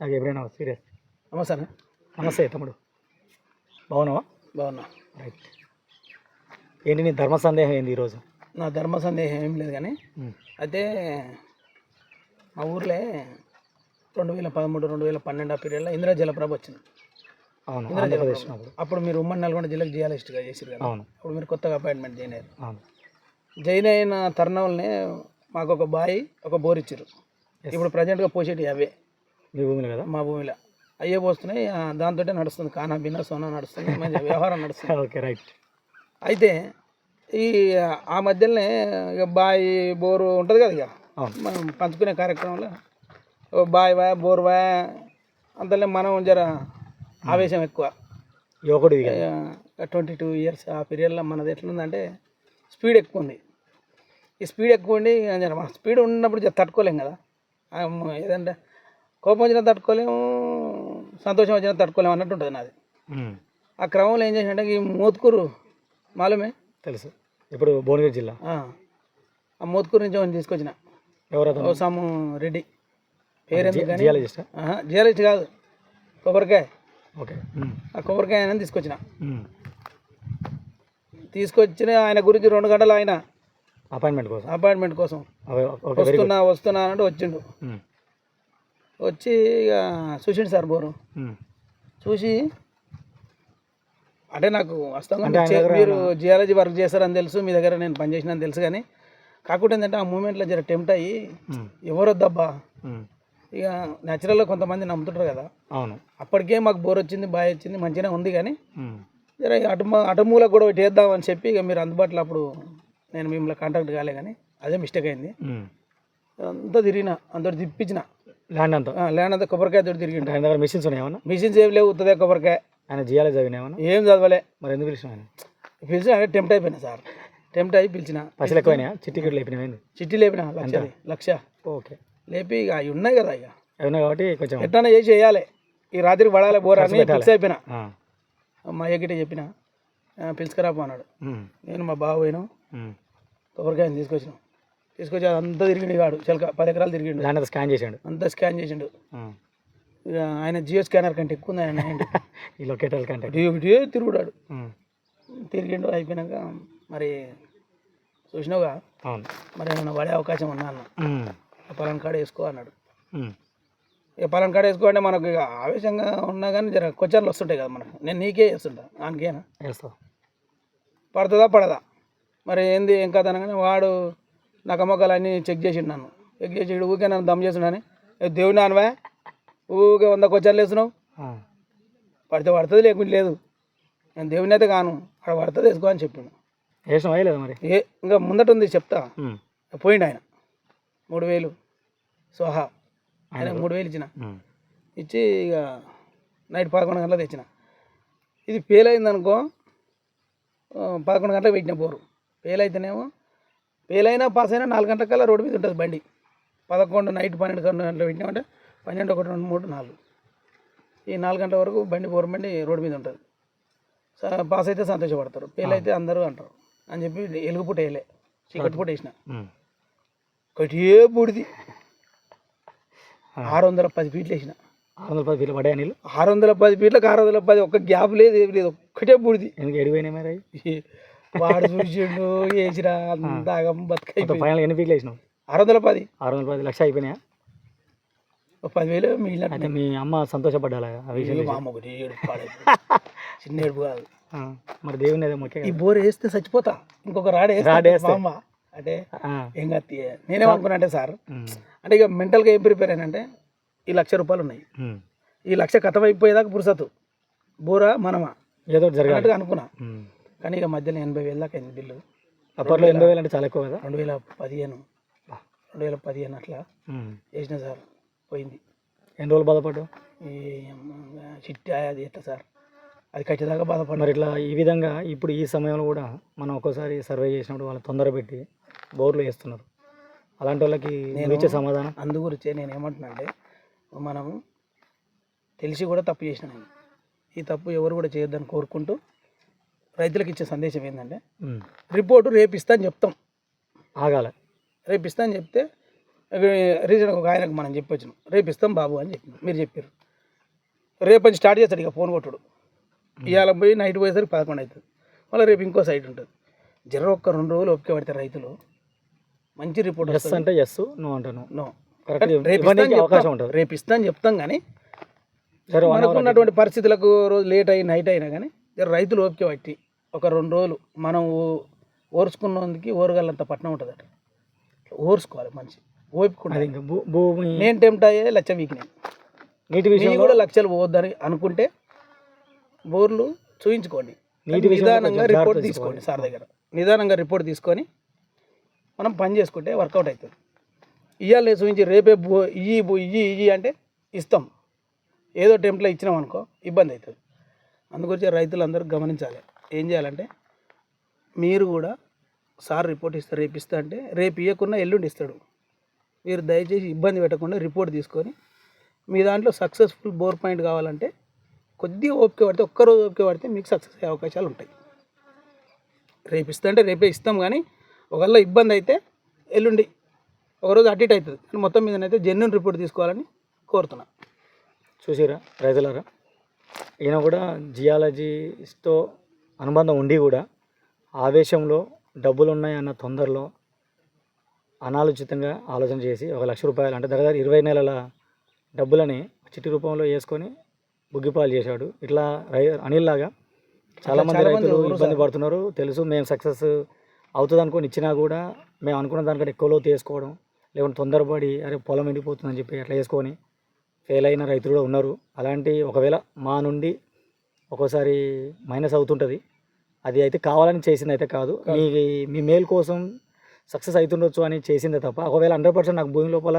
నాకు ఎప్పుడైనా సీరియస్. నమస్తే. నమస్తే తమ్ముడు. బాగున్నావా? బాగున్నా. రైట్. ఏంటి నీ ధర్మ సందేహం ఏంది ఈరోజు? నా ధర్మ సందేహం ఏం లేదు కానీ. అయితే మా ఊర్లో రెండు వేల పదమూడు రెండు వేల పన్నెండు ఆ పీరియడ్లో ఇందిరా జలప్రభ వచ్చింది. అవును ఇందిరా ఆంధ్రప్రదేశ్ జలప్రభ. అప్పుడు అప్పుడు మీరు ఉమ్మడి నల్గొండ జిల్లాకు జియాలజిస్ట్గా చేసారు కదా. అవును. అప్పుడు మీరు కొత్తగా అపాయింట్మెంట్ జాయిన్ అయ్యారు. అవును. జాయిన్ అయిన తరుణంలోనే మాకు ఒక బాయి ఒక బోర్ ఇచ్చారు ఇప్పుడు ప్రజెంట్గా పోసేటి అవే. మీ భూమిలో కదా? మా భూమిలో. అయ్యే పోస్తున్నాయి దాంతో నడుస్తుంది. కానా బిన్నా సోనా నడుస్తుంది మంచి వ్యవహారం నడుస్తుంది. Okay right. అయితే ఈ ఆ మధ్యలోనే ఇక బావి బోరు ఉంటుంది కదా ఇక? మనం పంచుకునే కార్యక్రమంలో బావి వా బోరు వా అంతలో మనం జర ఆవేశం ఎక్కువ. యువకుడు ట్వంటీ టూ ఇయర్స్ ఆ పీరియడ్లో మనది ఎట్లుందంటే స్పీడ్ ఎక్కువ ఉంది. ఈ స్పీడ్ ఎక్కువ ఉండి జర స్పీడ్ ఉన్నప్పుడు జర తట్టుకోలేం కదా? ఏదంటే కోపం వచ్చినా తట్టుకోలేము సంతోషం వచ్చినా తట్టుకోలేము అన్నట్టు ఉంటుంది నాది. ఆ క్రమంలో ఏం చేసినట్టే ఈ మోత్కూరు మాలమే తెలుసు. ఇప్పుడు భువనగిరి జిల్లా? ఆ. మోత్కూరు నుంచి ఒకరిని తీసుకొచ్చిన. ఎవరతను ఓసాము రెడ్డి. పేరెందుకు జియాలజిస్టా? జియాలజిస్ట్ కాదు. కొబ్బరికాయ. ఓకే. ఆ కొబ్బరికాయ అని తీసుకొచ్చిన. తీసుకొచ్చిన ఆయన గురించి రెండు గంటలు ఆయన అపాయింట్మెంట్ కోసం? అపాయింట్మెంట్ కోసం. వస్తున్నా వస్తున్నా అంటే వచ్చిండు. వచ్చి ఇక చూసిండు సార్ బోరు. చూసి అంటే నాకు వాస్తవంగా ఆయన మీరు జియాలజీ వర్క్ చేస్తారని తెలుసు మీ దగ్గర నేను పనిచేసినని తెలుసు కానీ కాకుండా ఏంటంటే ఆ మూమెంట్లో జర టెంప్ట్ అయ్యి. ఎవరొద్దబ్బా. ఇక న్యాచురల్గా కొంతమంది నమ్ముతుంటారు కదా అవును అప్పటికే మాకు బోర్ వచ్చింది బాగా వచ్చింది మంచిగానే ఉంది కానీ. జర అటు అటు మూలకు కూడా ఒకటి వేద్దామని చెప్పి ఇక మీరు అందుబాటులో అప్పుడు నేను మిమ్మల్ని కాంటాక్ట్ కాలే కానీ అదే మిస్టేక్ అయింది. అంతా తిరిగిన అంత తిప్పించిన ల్యాండ్ అంతా. ల్యాండ్ అంతా కొబ్బరికాయ తోటి తిరిగిండు. అంటే ఆయన దగ్గర మిషన్స్ ఉన్నాయి ఏమన్నా? మిషన్స్ ఏం లేవు ఉత్తదే కొబ్బరికాయ. ఆయన జియాలజీ చదివిన ఏమన్నా? ఏం చదవలే. మరి ఎందుకు పిలిచిన ఆయన? పిలిచిన అంటే టెంప్ట్ అయిపోయినా సార్. టెంప్ట్ అయి పిలిచిన. పైసలు ఎక్కువైనా చిట్టి లేపినమైంది చిట్టి లేపిన లక్ష. లక్ష. ఓకే. లేపి ఇక అవి ఉన్నాయి కదా ఇక. అయినా కాబట్టి కొంచెం ఎట్లా చేసి వేయాలి ఈ రాత్రికి పడాలి బోర్ అని ఫిక్స్ అయిపోయినా. మా అయ్యగిటే చెప్పిన. "ఆ, పిలుచుకురాపో అన్నాడు. నేను మా బావ పోయినాం. కొబ్బరికాయని తీసుకొచ్చినాం. తీసుకొచ్చి అదంతా తిరిగిండు వాడు. చిలక పది ఎకరాలు తిరిగిండు. అంతా స్కాన్ చేసాడు అంతా స్కాన్ చేసిండు. ఇక ఆయన జియో స్కానర్ కంటే ఎక్కువ ఉంది ఆయన ఈ లొకేటల్ కంటే. డియో తిరుగుడాడు. తిరిగిండు అయిపోయినాక మరి చూసినావుగా? అవును. మరి ఏమైనా పడే అవకాశం ఉన్నా అన్న. పలానా కాడ వేసుకో అన్నాడు. ఇక పలానా కాడ వేసుకో అంటే మనకు ఇక ఆవేశంగా ఉన్నా కానీ జర కొచ్చర్లు వస్తుంటాయి కదా మనకు. నేను నీకే చేస్తుంటా. ఆయనకేనా వేస్తావు పడుతుందా? పడదా? మరి ఏంది? ఏం కథ అనగానే వాడు నా కమ్మకాలు అన్నీ చెక్ చేసిండు నన్ను. చెక్ చేసి ఊకే నన్ను దమ్ చేస్తున్నాను దేవుని నానవా ఊకే వంద కొచ్చర్లు వేస్తున్నావు. ఆ. పడితే పడుతుంది లేకుంటే లేదు. నేను దేవుని అయితే కాను అక్కడ పడుతుంది వేసుకో అని చెప్పిండు. వేయలేదా మరి? ఏ ఇంకా ముందట ఉంది చెప్తా. పోయిండు ఆయన. మూడు వేలు. సోహా ఆయన మూడు వేలు ఇచ్చిన. ఇచ్చి ఇక నైట్ పదకొండు గంటలకు తెచ్చిన. ఇది ఫెయిల్ అయింది అనుకో పదకొండు గంటలకు పెట్టిన బోరు. ఫెయిల్ అయితేనేమో ఫెయిల్ అయినా పాస్ అయినా నాలుగు గంటల కల్లా రోడ్డు మీద ఉంటుంది బండి. పదకొండు నైట్ పన్నెండు గంటలు పెట్టినామంటే పన్నెండు ఒకటి రెండు మూడు నాలుగు. ఈ నాలుగు గంటల వరకు బండి బోరు బండి రోడ్డు మీద ఉంటుంది. పాస్ అయితే సంతోషపడతారు. ఫెయిల్ అయితే అందరూ అంటారు. అని చెప్పి ఎలుగు పుట్ట వేయలే. చీకటి పుట్ట వేసిన. ఒకటే బూడిది. ఆరు వందల పది ఫీట్లు వేసిన. ఆరు వందల పది ఫీట్లు పడ్డాయి నీళ్ళు ఆరు వందల పది ఫీట్లకు ఆరు వందల పది ఒక్క గ్యాప్ లేదు ఏం లేదు. ఒక్కటే బూడిది. ఎందుకు ఎడిపోయినాయి మరి వాడు చూసిండు వేసిరా మొత్తం బతుకైపోయి ఫైనల్ ఎన్ని ఫీట్లు వేసినావు? ఆరు వందల పది. ఆరు వందల పది లక్ష అయిపోయినాయా? పదివేలు అయితే మీ అమ్మ సంతోషపడ్డాలా? అమ్మ ఒకటి ఏడుపు. చిన్న ఏడుపు కాదు. మరి దేవుని ఏదో మొక్కే ఈ బోర్ వేస్తే చచ్చిపోతా. ఇంకొక రాడు రాడు అమ్మ. అంటే. ఏం కత్తి నేనేమనుకున్నా అంటే సార్. అంటే ఇక మెంటల్గా ఏం ప్రిపేర్ అయినంటే ఈ లక్ష రూపాయలు ఉన్నాయి. ఈ లక్ష కథం అయిపోయేదాకా పురుసతు బోరా మనమా? ఏదో జరగాలి. అన్నట్టుగా అనుకున్నా. కానీ ఇక మధ్యలో ఎనభై వేలు దాకా అయింది బిల్లు. అప్పట్లో ఎనభై వేలు అంటే చాలా ఎక్కువ కదా? రెండు వేల పదిహేను. రెండు వేల పదిహేను అట్లా. వేసిన సార్ పోయింది. ఎన్ని రోజులు బాధపడ్డావు? ఈ చిట్టి అది ఎట్లా సార్. అది కట్టేదాకా బాధపడ్డా. మరి ఇట్లా ఈ విధంగా ఇప్పుడు ఈ సమయంలో కూడా మనం ఒక్కోసారి సర్వే చేసినప్పుడు వాళ్ళు తొందర పెట్టి బోర్లు వేస్తున్నారు. అలాంటి వాళ్ళకి నువ్వు ఇచ్చే సమాధానం? అందు గురించే నేను ఏమంటున్నా అంటే మనము తెలిసి కూడా తప్పు చేసిన నేను. ఈ తప్పు ఎవరు కూడా చేయొద్దని కోరుకుంటూ రైతులకు ఇచ్చే సందేశం ఏంటంటే. రిపోర్టు రేపు ఇస్తా అని చెప్తాం. ఆగాల. రేపు ఇస్తా అని చెప్తే రీజన్ ఒక ఆయనకు మనం చెప్పొచ్చినాం. రేపు ఇస్తాం బాబు అని చెప్పి మీరు చెప్పారు రేపు నుంచి స్టార్ట్ చేస్తాడు ఇక ఫోన్ కొట్టుడు. ఇవాళ పోయి నైట్ పోయేసరికి పదకొండు అవుతుంది మళ్ళీ రేపు ఇంకో సైట్ ఉంటుంది. జర ఒక్క రెండు రోజులు ఓపిక పడితే రైతులు మంచి రిపోర్ట్ ఎస్ అంటే ఎస్ నువ్వు అంటాను. నో కరెక్ట్ రేపు ఇవ్వడానికి ఇస్తాం అవకాశం చెప్తాం. ఉంటుంది. రేపు ఇస్తాం చెప్తాం కానీ సరే వన్ మనకు అవర్ ఉన్నటువంటి పరిస్థితులకు రోజు లేట్ అయ్యి నైట్ అయినా కానీ రైతులు ఓపిక పట్టి ఒక రెండు రోజులు మనం ఓర్చుకున్నందుకు ఓరగల్లంత పట్నం ఉంటుందట ఓర్చుకోవాలి మంచి ఓపిక అది ఉండాలి. ఇంకా భూ- భూమి. నేను టెంప్ట్ అయ్యే లచ్చ వీక్నే నీటి మీరు విషయంలో కూడా లక్షలు పోవద్దని అనుకుంటే బోర్లు చూయించుకోండి. నీటి నిదానంగా రిపోర్ట్ తీసుకోండి సార్ దగ్గర. నిదానంగా రిపోర్ట్ తీసుకొని మనం పని చేసుకుంటే వర్కౌట్ అవుతుంది. ఇవాళ చూపించి రేపే బో ఇయ్యి ఇయ్యి ఇయ్యి అంటే ఇస్తాం. ఏదో టెంప్లో ఇచ్చినాం అనుకో ఇబ్బంది అవుతుంది. అందుగురించి రైతులందరూ గమనించాలి. ఏం చేయాలంటే మీరు కూడా సార్ రిపోర్ట్ ఇస్తారు రేపు ఇస్తా అంటే రేపు ఇవ్వకుండా ఎల్లుండి ఇస్తాడు. మీరు దయచేసి ఇబ్బంది పెట్టకుండా రిపోర్ట్ తీసుకొని మీ దాంట్లో సక్సెస్ఫుల్ బోర్ పాయింట్ కావాలంటే కొద్దిగా ఓపిక పడితే ఒక్కరోజు ఓపిక పడితే మీకు సక్సెస్ అయ్యే అవకాశాలు ఉంటాయి. రేపు ఇస్తా అంటే రేపే ఇస్తాం కానీ ఒకవేళ ఇబ్బంది అయితే ఎల్లుండి ఒకరోజు అటు ఇటు అవుతుంది. కానీ మొత్తం మీదనైతే జెన్యున్ రిపోర్ట్ తీసుకోవాలని కోరుతున్నా. చూసిరా రైతులారా ఈయన కూడా జియాలజీస్తో అనుబంధం ఉండి కూడా ఆవేశంలో డబ్బులు ఉన్నాయన్న తొందరలో అనాలోచితంగా ఆలోచన చేసి ఒక లక్ష రూపాయలు అంటే దగ్గర ఇరవై నెలల డబ్బులని చిట్టి రూపంలో వేసుకొని బుగ్గిపాలు చేశాడు. ఇట్లా రై అనిల్ లాగా చాలామంది చాలా మంది రైతులు ఇబ్బంది. పడుతున్నారు. తెలుసు మేము సక్సెస్ అవుతుంది అనుకొని ఇచ్చినా కూడా మేము అనుకున్న దానికంటే ఎక్కువలో తీసుకోవడం లేకుంటే తొందరపడి అరే పొలం ఎండిపోతుందని చెప్పి అట్లా వేసుకొని ఫెయిల్ అయిన రైతులు కూడా ఉన్నారు. అలాంటి ఒకవేళ మా నుండి ఒక్కోసారి మైనస్ అవుతుంటుంది. అది అయితే కావాలని చేసింది అయితే కాదు. మీ మీ మేల్ కోసం సక్సెస్ అవుతుండొచ్చు అని చేసిందే తప్ప ఒకవేళ హండ్రెడ్ పర్సెంట్ నాకు భూమి లోపల